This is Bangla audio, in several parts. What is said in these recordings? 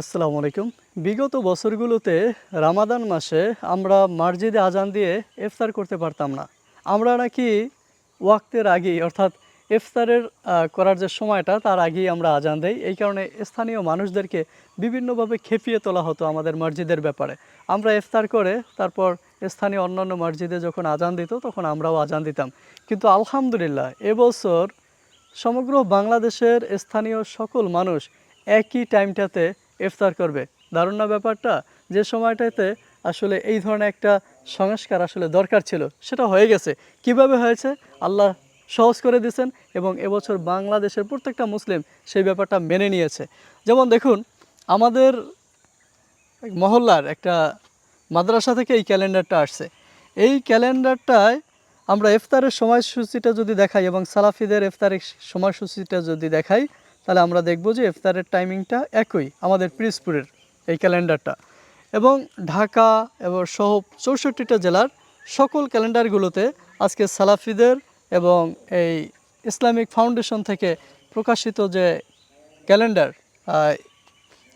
আসসালামু আলাইকুম। বিগত বছরগুলোতে রামাদান মাসে আমরা মার্জিদে আজান দিয়ে ইফতার করতে পারতাম না। আমরা নাকি ওয়াক্তের আগেই, অর্থাৎ ইফতারের করার যে সময়টা, তার আগেই আমরা আজান দেই। এই কারণে স্থানীয় মানুষদেরকে বিভিন্নভাবে খেপিয়ে তোলা হতো আমাদের মসজিদের ব্যাপারে। আমরা ইফতার করে, তারপর স্থানীয় অন্যান্য মসজিদে যখন আজান দিত, তখন আমরাও আজান দিতাম। কিন্তু আলহামদুলিল্লাহ, এবছর সমগ্র বাংলাদেশের স্থানীয় সকল মানুষ একই টাইমটাতে ইফতার করবে। দারুণ না ব্যাপারটা? যে সময়টাতে আসলে এই ধরনের একটা সংস্কার আসলে দরকার ছিল, সেটা হয়ে গেছে। কীভাবে হয়েছে? আল্লাহ সহজ করে দিয়েছেন এবং এবছর বাংলাদেশের প্রত্যেকটা মুসলিম সেই ব্যাপারটা মেনে নিয়েছে। যেমন দেখুন, আমাদের মহল্লার একটা মাদ্রাসা থেকে এই ক্যালেন্ডারটা আসছে। এই ক্যালেন্ডারটায় আমরা ইফতারের সময়সূচিটা যদি দেখাই এবং সালাফিদের ইফতারের সময়সূচিটা যদি দেখাই তাহলে আমরা দেখব যে ইফতারের টাইমিংটা একই আমাদের পিরিজপুরের এই ক্যালেন্ডারটা। এবং ঢাকা এবং সহ চৌষট্টিটা জেলার সকল ক্যালেন্ডারগুলোতে আজকে সালাফিদের এবং এই ইসলামিক ফাউন্ডেশন থেকে প্রকাশিত যে ক্যালেন্ডার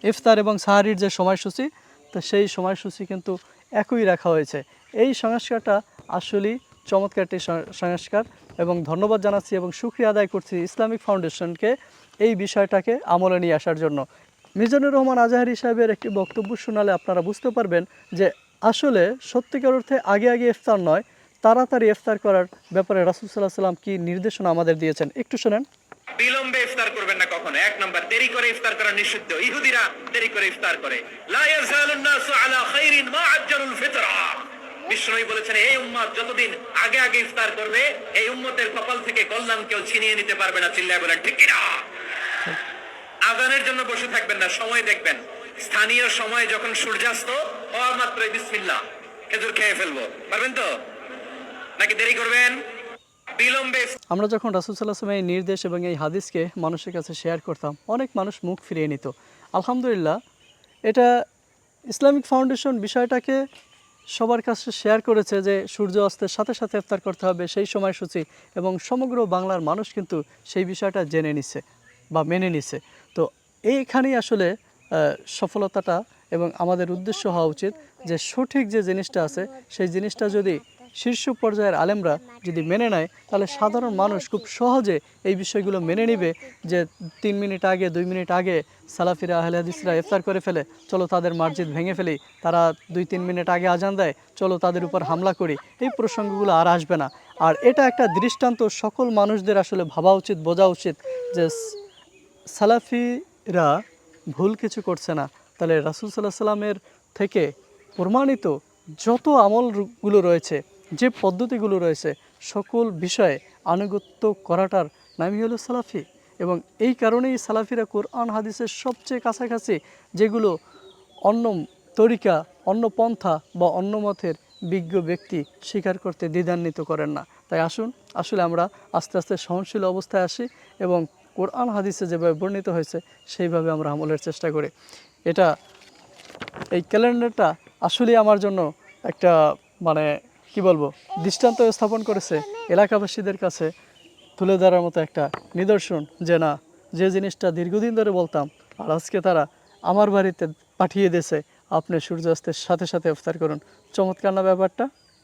ইফতার এবং সাহারির যে সময়সূচি, তো সেই সময়সূচি কিন্তু একই রাখা হয়েছে। এই সংস্কারটা আসলেই চমৎকার একটি সংস্কার এবং ধন্যবাদ জানাচ্ছি এবং সুক্রিয়া আদায় করছি ইসলামিক ফাউন্ডেশনকে এই বিষয়টাকে আমলে নিয়ে আসার জন্য। মিজানুর রহমান আজাহারি সাহেবের একটি বক্তব্য শোনালে আপনারা বুঝতে পারবেন যে আসলে সত্যিকার অর্থে আগে আগে ইফতার নয়, তাড়াতাড়ি ইফতার করার ব্যাপারে রাসুল সাল্লাহ সাল্লাম কি নির্দেশনা আমাদের দিয়েছেন? একটু শোনেন। বিলম্বে ইফতার করবেন না কখনো। এক নাম্বার, দেরি করে ইফতার করা নিষিদ্ধ। ইহুদিরা দেরি করে ইফতার করে। বিষ্ণুই বলেছেন, এই উম্মত যতদিন আগে আগে ইফতার করবে, এই উম্মতের কপাল থেকে কল্যাণ কেউ ছিনিয়ে নিতে পারবে না। চিল্লায় বলেন, ঠিক কিনা? আজানের জন্য বসে থাকবেন না, সময় দেখবেন। স্থানীয় সময় যখন সূর্যাস্ত, হওয়া মাত্রই বিসমিল্লাহ, খেজুর খেয়ে ফেলব। পারবেন তো? নাকি দেরি করবেন? আমরা যখন রাসুল সাল্লাহ এই নির্দেশ এবং এই হাদিসকে মানুষের কাছে শেয়ার করতাম, অনেক মানুষ মুখ ফিরিয়ে নিত। আলহামদুলিল্লাহ, এটা ইসলামিক ফাউন্ডেশন বিষয়টাকে সবার কাছে শেয়ার করেছে যে সূর্য অস্তের সাথে সাথে ইফতার করতে হবে সেই সময়সূচি এবং সমগ্র বাংলার মানুষ কিন্তু সেই বিষয়টা জেনে নিছে বা মেনে নিছে। তো এইখানেই আসলে সফলতাটা এবং আমাদের উদ্দেশ্য হওয়া উচিত যে সঠিক যে জিনিসটা আছে, সেই জিনিসটা যদি শীর্ষ পর্যায়ের আলেমরা যদি মেনে নেয়, তাহলে সাধারণ মানুষ খুব সহজে এই বিষয়গুলো মেনে নিবে যে তিন মিনিট আগে, দুই মিনিট আগে সালাফিরা, আহলে হাদিসরা ইফতার করে ফেলে, চলো তাদের মসজিদ ভেঙে ফেলি, তারা দুই তিন মিনিট আগে আজান দেয়, চলো তাদের উপর হামলা করি। এই প্রসঙ্গগুলো আর আসবে না। আর এটা একটা দৃষ্টান্ত সকল মানুষদের আসলে ভাবা উচিত, বোঝা উচিত যে সালাফিরা ভুল কিছু করছে না। তাহলে রাসুল সাল্লাহ সাল্লামের থেকে প্রমাণিত যত আমলগুলো রয়েছে যে পদ্ধতিগুলো রয়েছে, সকল বিষয়ে আনুগত্য করাটার নামই হলো সালাফি। এবং এই কারণেই সালাফিরা কোরআন, হাদিসের সবচেয়ে কাছাকাছি যেগুলো অন্য তরিকা, অন্য পন্থা বা অন্য মতের বিজ্ঞ ব্যক্তি স্বীকার করতে দ্বিধান্বিত করেন না। তাই আসুন, আসলে আমরা আস্তে আস্তে সহনশীল অবস্থায় আসি এবং কোরআন, হাদিসে যেভাবে বর্ণিত হয়েছে, সেইভাবে আমরা আমলের চেষ্টা করি। এটা, এই ক্যালেন্ডারটা আসলেই আমার জন্য একটা মানে কি বলব? দৃষ্টান্ত স্থাপন করেছে এলাকাবাসীদের কাছে তুলে ধরার মতো একটা নিদর্শন যে না, যে জিনিসটা দীর্ঘদিন ধরে বলতাম আর আজকে তারা আমার বাড়িতে পাঠিয়ে দিয়েছে, আপনি সূর্যাস্তের সাথে সাথে ইফতার করুন। চমৎকার না ব্যাপারটা?